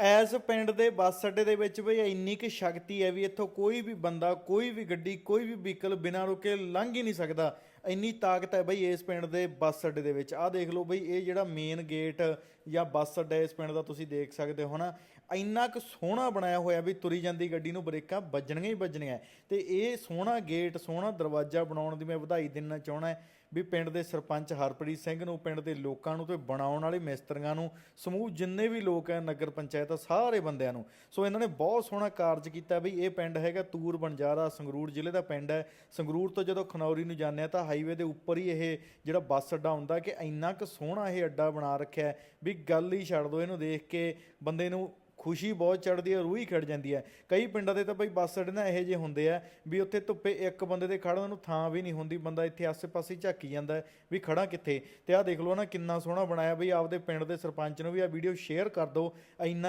S ਪਿੰਡ ਦੇ ਬੱਸ ਅੱਡੇ ਦੇ ਵਿੱਚ ਬਈ ਇੰਨੀ ਕਿ ਸ਼ਕਤੀ ਹੈ ਵੀ ਇੱਥੋਂ ਕੋਈ ਵੀ ਬੰਦਾ, ਕੋਈ ਵੀ ਗੱਡੀ, ਕੋਈ ਵੀ ਵਹੀਕਲ ਬਿਨਾਂ ਰੁਕੇ ਲੰਘ ਹੀ ਨਹੀਂ ਸਕਦਾ। ਇੰਨੀ ਤਾਕਤ ਹੈ ਬਈ ਇਸ ਪਿੰਡ ਦੇ ਬੱਸ ਅੱਡੇ ਦੇ ਵਿੱਚ। ਆਹ ਦੇਖ ਲਓ ਬਈ ਇਹ ਜਿਹੜਾ ਮੇਨ ਗੇਟ ਜਾਂ ਬੱਸ ਅੱਡਾ ਇਸ ਪਿੰਡ ਦਾ ਤੁਸੀਂ ਦੇਖ ਸਕਦੇ ਹੋ ਨਾ ਇੰਨਾ ਕੁ ਸੋਹਣਾ ਬਣਾਇਆ ਹੋਇਆ ਵੀ ਤੁਰੀ ਜਾਂਦੀ ਗੱਡੀ ਨੂੰ ਬ੍ਰੇਕਾਂ ਵੱਜਣੀਆਂ ਹੀ ਵੱਜਣੀਆਂ। ਤੇ ਇਹ ਸੋਹਣਾ ਗੇਟ ਸੋਹਣਾ ਦਰਵਾਜ਼ਾ ਬਣਾਉਣ ਦੀ ਮੈਂ ਵਧਾਈ ਦੇਣਾ ਚਾਹਣਾ ਵੀ ਪਿੰਡ ਦੇ ਸਰਪੰਚ ਹਰਪ੍ਰੀਤ ਸਿੰਘ ਨੂੰ ਪਿੰਡ ਦੇ ਲੋਕਾਂ ਨੂੰ ਤੇ ਬਣਾਉਣ ਵਾਲੇ ਮਿਸਤਰੀਆਂ ਨੂੰ ਸਮੂਹ ਜਿੰਨੇ ਵੀ ਲੋਕ ਹੈ ਨਗਰ ਪੰਚਾਇਤ ਆ, ਸਾਰੇ ਬੰਦਿਆਂ ਨੂੰ। ਸੋ ਇਹਨਾਂ ਨੇ ਬਹੁਤ ਸੋਹਣਾ ਕਾਰਜ ਕੀਤਾ ਵੀ ਇਹ ਪਿੰਡ ਹੈਗਾ ਤੂਰ ਬੰਜਾਰਾ ਸੰਗਰੂਰ ਜ਼ਿਲ੍ਹੇ ਦਾ ਪਿੰਡ ਹੈ। ਸੰਗਰੂਰ ਤੋਂ ਜਦੋਂ ਖਨੌਰੀ ਨੂੰ ਜਾਂਦੇ ਆ ਤਾਂ ਹਾਈਵੇ ਦੇ ਉੱਪਰ ਹੀ ਇਹ ਜਿਹੜਾ ਬੱਸ ਅੱਡਾ ਹੁੰਦਾ ਕਿ ਇੰਨਾ ਕੁ ਸੋਹਣਾ ਇਹ ਅੱਡਾ ਬਣਾ ਰੱਖਿਆ ਵੀ ਗੱਲ ਹੀ ਛੱਡ ਦੋ ਇਹਨੂੰ ਦੇਖ ਕੇ ਬੰਦੇ ਨੂੰ ਖੁਸ਼ੀ ਬਹੁਤ ਚੜਦੀ ਹੈ, ਰੂਹ ਹੀ ਖੜ ਜਾਂਦੀ ਹੈ। ਕਈ ਪਿੰਡਾਂ ਦੇ ਤਾਂ ਬਈ ਬੱਸ ਅੱਡੇ ਨਾ ਇਹੋ ਜਿਹੇ ਹੁੰਦੇ ਆ ਵੀ ਉੱਥੇ ਧੁੱਪੇ ਇੱਕ ਬੰਦੇ ਦੇ ਖੜਨ ਨੂੰ ਥਾਂ ਵੀ ਨਹੀਂ ਹੁੰਦੀ, ਬੰਦਾ ਇੱਥੇ ਆਸੇ-ਪਾਸੇ ਹੀ ਝਾਕੀ ਜਾਂਦਾ ਵੀ ਖੜਾ ਕਿੱਥੇ? ਤੇ ਆਹ ਦੇਖ ਲਓ ਨਾ ਕਿੰਨਾ ਸੋਹਣਾ ਬਣਾਇਆ ਬਈ ਆਪਦੇ ਪਿੰਡ ਦੇ ਸਰਪੰਚ ਨੂੰ ਵੀ ਆਹ ਵੀਡੀਓ ਸ਼ੇਅਰ ਕਰ ਦਿਓ, ਇੰਨਾ